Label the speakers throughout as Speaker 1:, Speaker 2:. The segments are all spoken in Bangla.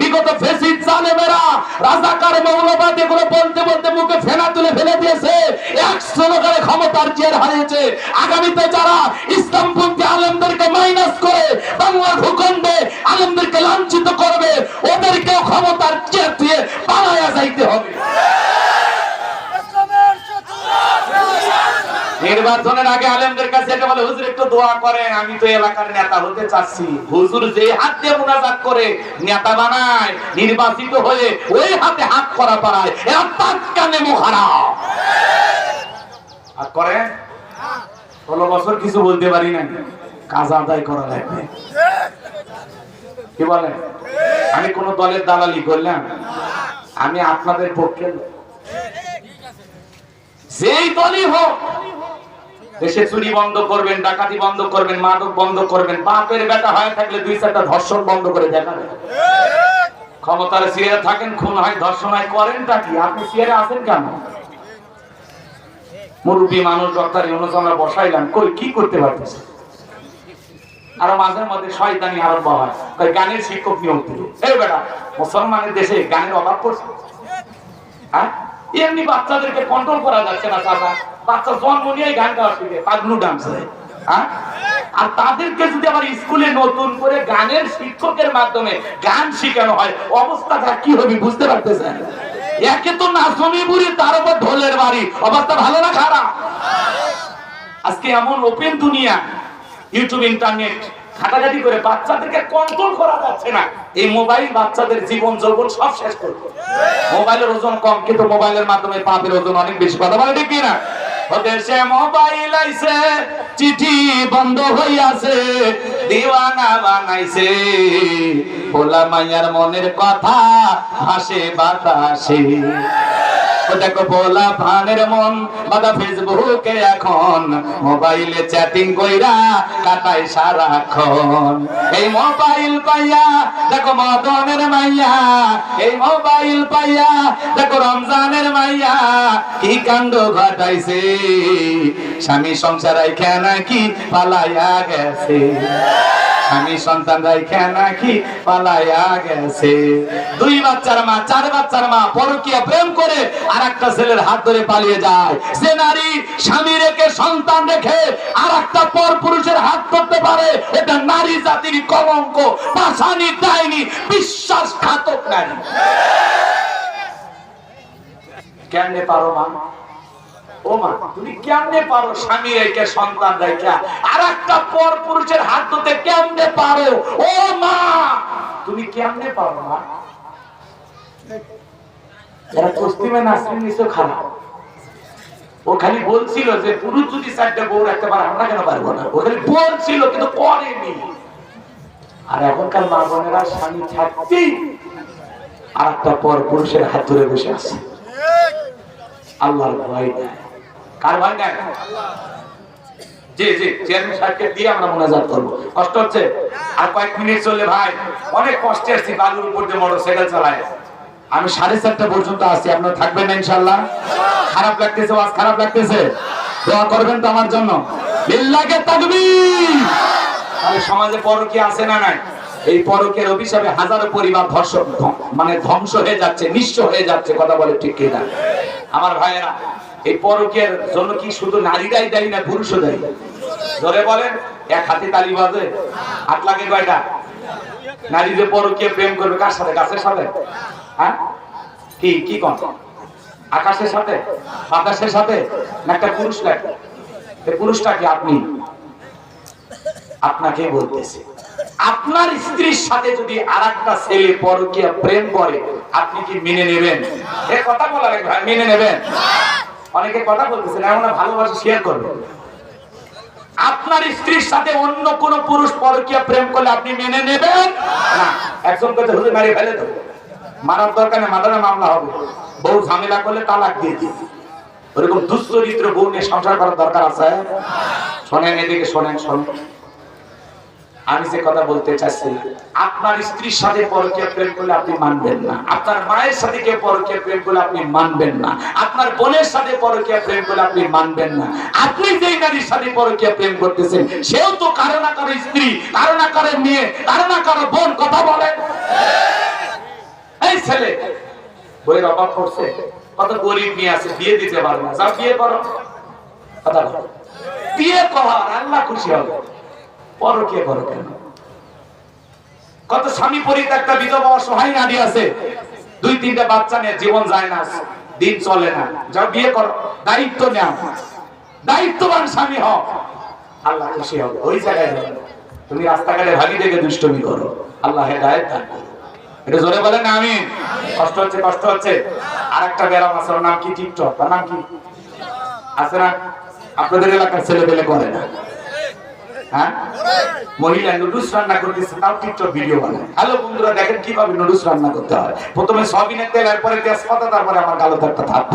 Speaker 1: বিগত ফেসিদ জালেমেরা রাজাকার মৌলবাদ এগুলো বলতে বলতে মুখে ফেনা তুলে ফেলে দিয়েছে। এক স্লোগানে ক্ষমতার চেয়ার হারিয়েছে। আগামীতে যারা ইসলামপন্থী আলেমদেরকে মাইনাস করে বাংলার ভূখণ্ডে আলেমদেরকে লাঞ্ছিত করবে, ওদেরকেও ক্ষমতার চেয়ার দিয়ে পালায়া যাইতে হবে। নির্বাচনের আগে আলেমদের কাছে এটা বলে, হুজুর, একটু দোয়া করেন, আমি তো এলাকার নেতা হতে চাচ্ছি। হুজুর যে হাত দিয়ে মুনাজাত করে, নেতা বানায়, নির্বাচিত হয়ে ওই হাতে হাত করা পারায় এরা তাৎকানে মুখারা আর করে ষোলো বছর কিছু বলতে পারি না কাজ আদায় করা লাগবে। কি বলে আমি কোন দলের দালালি করলাম। আমি আপনাদের পক্ষে যেই দলই হোক দেশে চুরি বন্ধ করবেন, ডাকাতি বন্ধ করবেন, মাদক বন্ধ করবেন, বাপের বেটা হয়ে থাকলে দুই চারটা ধর্ষণ বন্ধ করে দেখাবেন ক্ষমতার সিয়ারে থাকেন, খুন হয়, ধর্ষণ হয়, করেনটা কি? আপনি সিয়ারে আছেন কেন? মানুষ, ডক্টর ইউনুস, আমরা বসাইলাম। কই, কি করতে পারতেছে? আরও মাঝে মধ্যে শয়তানি আরম্ভ হয়। তাই গানের শিক্ষক নিয়োগ দিল। এই বেটা, মুসলমানের দেশে গানের অভাব পড়ছে? হ্যাঁ? এমনি বাচ্চাদেরকে কন্ট্রোল করা যাচ্ছে না, চাচা। বাচ্চা জন্ম নিয়ে গান গাওয়া শিখে পাগলু ডান্স হ্যাঁ? আর তাদেরকে যদি আবার স্কুলে নতুন করে গানের শিক্ষকের মাধ্যমে গান শেখানো হয় অবস্থাটা কি হবে বুঝতে পারতেছেন? একে তো নাচনি বুড়ি, তার উপর ঢোলের বাড়ি। অবস্থা ভালো না খারাপ? আজকে এমন ওপেন দুনিয়া ইউটিউব ইন্টারনেট ঘাটাঘাটি করে বাচ্চাদেরকে কন্ট্রোল করা যাচ্ছে না। এই মোবাইল বাচ্চাদের জীবন যৌবন সব শেষ করবে। মোবাইলের ওজন কম, কিন্তু মোবাইলের মাধ্যমে পাপের ওজন অনেক বেশি। কথা বলে ঠিক না দেশে মোবাইল আইছে, চিঠি বন্ধ হই হইয়াছে, দিওয়ানা বানাইছে। ভোলা মাইয়ার মনের কথা হাসে বাতাসে। দেখো বলা ভানের মন, বাদা ফেসবুকে এখন মোবাইলে চ্যাটিং কইরা কাটাই সারাক্ষণ। এই মোবাইল পাইয়া, দেখো মদনের মাইয়া, এই মোবাইল পাইয়া, দেখো রমজানের মাইয়া, কি কাণ্ড ঘটাইছে? স্বামী সংসার রাইখা নাকি পালাইয়া গেছে? স্বামী সন্তান রাইখা নাকি পালাইয়া গেছে? দুই বাচ্চার মা, চার বাচ্চার মা পরকিয়া প্রেম করে আর একটা ছেলের হাত ধরে পালিয়ে যায়। সে নারী স্বামী রেখে সন্তান রেখে আর একটা পর পুরুষের হাত করতে পারে। এটা নারী জাতির কলঙ্ক, পাশানি, ডাইনি, বিশ্বাসঘাতক নারী। কেমনে পারো মা? ও মা, তুমি কেমনে পারো স্বামী রেখে সন্তান রেখে আর একটা পর পুরুষের হাত ধরতে কেমনে পারো? ও মা, তুমি কেমনে পারো মা? ও খালি বলছিল যে পুরুষ যদি চারটে বউ রাখতে পারে, আমরা কেন পারব না? ও খালি বলছিল, কিন্তু করেনি। আর এখনকার মা বোনেরা স্বামী থাকতেই আর একটা পর পুরুষের হাত ধরে বসে আছে। আল্লাহর ভয় কার ভয় জি জি চেয়ারম্যান সাহেবকে দিয়ে আমরা মোনাজাত করব। কষ্ট হচ্ছে? আর কয়েক মিনিট চলে ভাই, অনেক কষ্টে আসছি, বালুর উপর দিয়ে মোটর সাইকেল চালায়। আমি সাড়ে চারটা পর্যন্ত আছি, আপনার থাকবেন না ইনশাল্লাহ খারাপ লাগতেছে আজ খারাপ লাগতেছে। দোয়া করবেন তো আমার জন্য। তাহলে সমাজে পরকীয়া আছে না নাই? এই পরকের অভিশাপে হাজারো পরিবার ধর্ষক ধ- মানে ধ্বংস হয়ে যাচ্ছে, নিঃস্ব হয়ে যাচ্ছে, কথা বলে ঠিক কিনা? আমার ভাইয়েরা, এই পরকের জন্য কি শুধু নারীরাই দায়ী না পুরুষও দায়ী? ধরে বলেন, এক হাতে তালি বাজে হাত লাগে কয়টা? নারী যে পরকে প্রেম করবে কার সাথে? গাছের সাথে? হ্যাঁ? কি কি কন? আকাশের সাথে? বাতাসের সাথে? না একটা পুরুষ লাগে পুরুষটা কি আপনি? আপনাকে বলতেছে, আপনার স্ত্রীর সাথে যদি আর একটা ছেলে পরকীয়া প্রেম করে, আপনি কি মেনে নেবেন? এ কথা বলা মেনে নেবেন? অনেকে কথা বলতেছেন এমন না ভালোবাসা শেয়ার করবেন আপনার স্ত্রীর সাথে অন্য কোন পুরুষ পরকীয়া প্রেম করলে আপনি মেনে নেবেন? একজন কথা হুজুর, মারিয়ে ফেলে দেবো। মারার দরকার নেই, মাদারে মামলা হবে। বউ ঝামেলা করলে তালাক দিয়ে দিই ওরকম দুশ্চরিত্র বউ নিয়ে সংসার করার দরকার আছে? শোনেন এদিকে, শোনেন শোনেন। আমি যে কথা বলতে চাচ্ছি আপনার স্ত্রীর সাথে পরকীয় প্রেম করলে আপনি মানবেন না। আপনার মায়ের সাথে কেউ পরকীয় প্রেম করলে আপনি মানবেন না। আপনার বোনের সাথে পরকীয় প্রেম করলে আপনি মানবেন না। আপনি যেই নারীর সাথে পরকীয় প্রেম করতেছেন, সেও তো কারও না কারও স্ত্রী, কারও না কারও মেয়ে, কারও না কারও বোন, কথা বলে এই ছেলে, বইয়ের অভাব করছে কত গরিব মেয়ে আছে, বিয়ে দিতে পারবে না। যাও, বিয়ে করো। কথা বলো। বিয়ে করার আল্লাহ খুশি হবে। পরকীয় করো কেন? কত স্বামী বিধবা অসহায় আছে, দুই তিনটা বাচ্চা নিয়ে জীবন যায় না, দিন চলে না। যাও বিয়ে করো, দায়িত্ব দায়িত্ববান স্বামী হও। আল্লাহ খুশি হবে, ওই জায়গায় তুমি রাস্তাঘাটে ভাগি দুষ্টমি করো। আল্লাহ হেদায়েত দান করো। এটা জোরে বলেন না আমি কষ্ট হচ্ছে কষ্ট হচ্ছে। আর একটা ব্যারাম আছে নাম কি? টিকটক। নাম কি? আছে না? আপনাদের এলাকার ছেলে পেলে করে না। হ্যাঁ? মহিলা নুডলস রান্না করতেছে বন্ধুরা, দেখেন রান্না করতে প্রথমে তারপরে আমার কালো একটা থাকব।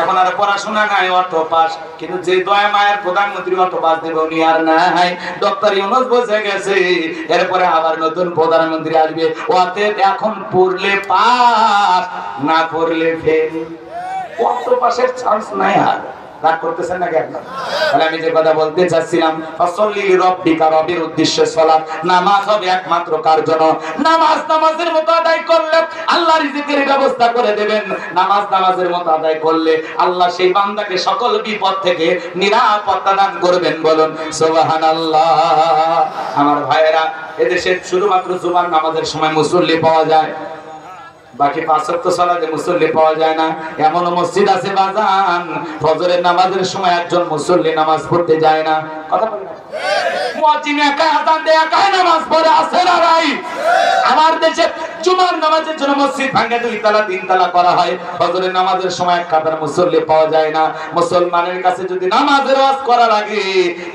Speaker 1: এখন আর পড়াশোনা নাই, অর্থ পাস। কিন্তু যে দয়া মায়ের প্রধানমন্ত্রী অর্থ পাস দেবে, উনি আর নাই। ডক্টর ইউনুস বসে গেছে, এরপরে আবার নতুন প্রধানমন্ত্রী আসবে। অতএব এখন পড়লে পাস, না পড়লে ফেল অর্থ পাসের চান্স নাই আর। রাগ করতেছেন নাকি আপনার? তাহলে আমি যে কথা বলতে চাচ্ছিলাম রবের উদ্দেশ্যে সালাত নামাজ হবে একমাত্র কার জন্য? নামাজ নামাজের মতো আদায় করলে আল্লাহ রিজিকের ব্যবস্থা করে দেবেন। নামাজ নামাজের মতো আদায় করলে আল্লাহ সেই বান্দাকে সকল বিপদ থেকে নিরাপত্তা দান করবেন বলুন, সুবহানাল্লাহ। আমার ভাইয়েরা এদেশে শুধুমাত্র জুমার নামাজের সময় মুসল্লি পাওয়া যায়। বাকি পাঁচ ওয়াক্ত সালাতে মুসল্লি পাওয়া যায় না। এমন মসজিদ আছে বাজান ফজরের নামাজের সময় একজন মুসল্লি নামাজ পড়তে যায় না। কথা বলেন না? মুয়াজ্জিন একা আযান দেয় একা নামাজ পড়ে আসে না ভাই আমার দেশে জুমার নামাজের জন্য মসজিদ ভাঙে দুই তালা তিন তালা করা হয়। ফজরের নামাজের সময় এক মুসল্লি পাওয়া যায় না। মুসলমানের কাছে যদি নামাজের ওয়াজ করা লাগে,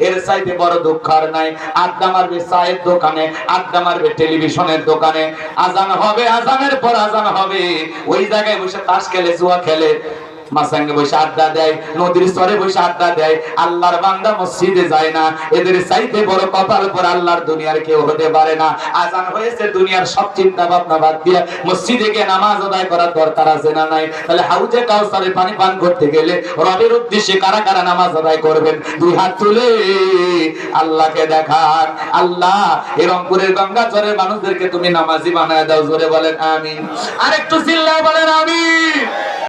Speaker 1: এর চাইতে বড় দুঃখ আর নাই। আড্ডা মারবে চায়ের দোকানে, আড্ডা মারবে টেলিভিশনের দোকানে। আজান হবে, আজানের পর আজান হবে। ওই জায়গায় বসে তাস খেলে, জুয়া খেলে। মাসাঙ্গে বসে আড্ডা দেয়, নদীর স্তরে বসে আড্ডা দেয়। আল্লাহর বান্দা মসজিদে যায় না, এদের চাইতে বড় কপাল পর আল্লাহর দুনিয়ার কেউ হতে পারে না। আজান হয়েছে, দুনিয়ার সব চিন্তা ভাবনা বাদ দিয়ে মসজিদে গিয়ে নামাজ আদায় করার দরকার আছে না নাই? তাহলে হাউজে কাউসারে পানি পান করতে গেলে রবের উদ্দেশ্যে কারা কারা নামাজ আদায় করবেন? দুই হাত তুলে আল্লাহকে দেখান। আল্লাহ এই রংপুরের গঙ্গাচরের মানুষদেরকে তুমি নামাজি বানায় দাও, জোরে বলেন, আমিন। আরেকটু চিল্লায় বলেন, আমিন।